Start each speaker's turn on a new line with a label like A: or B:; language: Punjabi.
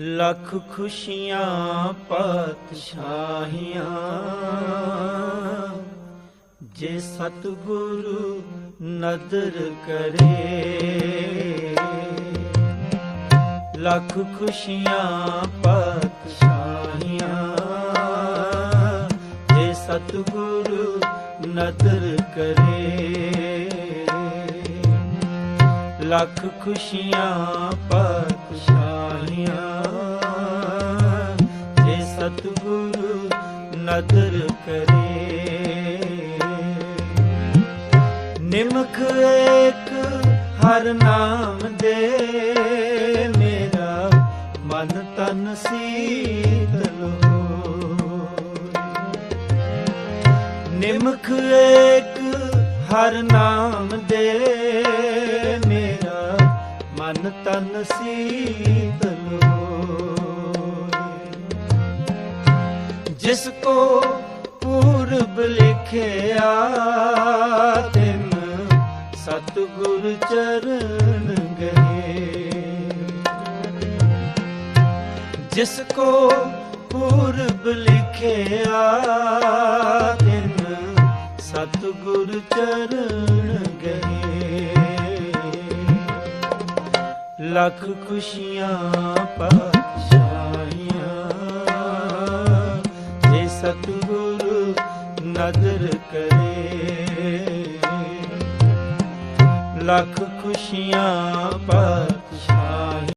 A: ਲੱਖ ਖੁਸ਼ੀਆਂ ਪਤਸ਼ਾਹੀਆਂ। ਜੇ ਸਤਿਗੁਰੂ ਨਦਰ ਕਰੇ, ਲੱਖ ਖੁਸ਼ੀਆਂ ਪਾਤਸ਼ਾਹੀਆਂ। ਜੇ ਸਤਿਗੁਰੂ ਨਦਰ ਕਰੇ, ਲੱਖ ਖੁਸ਼ੀਆਂ ਪਾਤਸ਼ਾਹੀਆਂ ਗੁਰੂ ਨਦਰ ਕਰੇ। ਨਿਮਖ ਇੱਕ ਹਰ ਨਾਮ ਦੇ। ਮੇਰਾ ਮਨ ਤਨ ਸੀਤਲ ਨਿਮਖ ਇੱਕ ਹਰ ਨਾਮ ਦੇ। ਮੇਰਾ ਮਨ ਤਨ ਸੀਤਲ ਜਿਸ ਕੋ ਪੂਰਬ ਲਿਖਿਆ ਤਿਨ ਸਤਿਗੁਰ ਚਰਨ ਗਏ ਜਿਸ ਕੋ ਪੂਰਬ ਲਿਖਿਆ ਤਿਨ ਸਤਿਗੁਰ ਚਰਨ ਗਏ ਲੱਖ ਖੁਸ਼ੀਆਂ ਪਾਤਸ਼ਾਹੀਆਂ ਸਤਿਗੁਰੂ ਨਦਰ ਕਰੇ। ਲੱਖ ਖੁਸ਼ੀਆਂ ਪਾਤਸ਼ਾਹ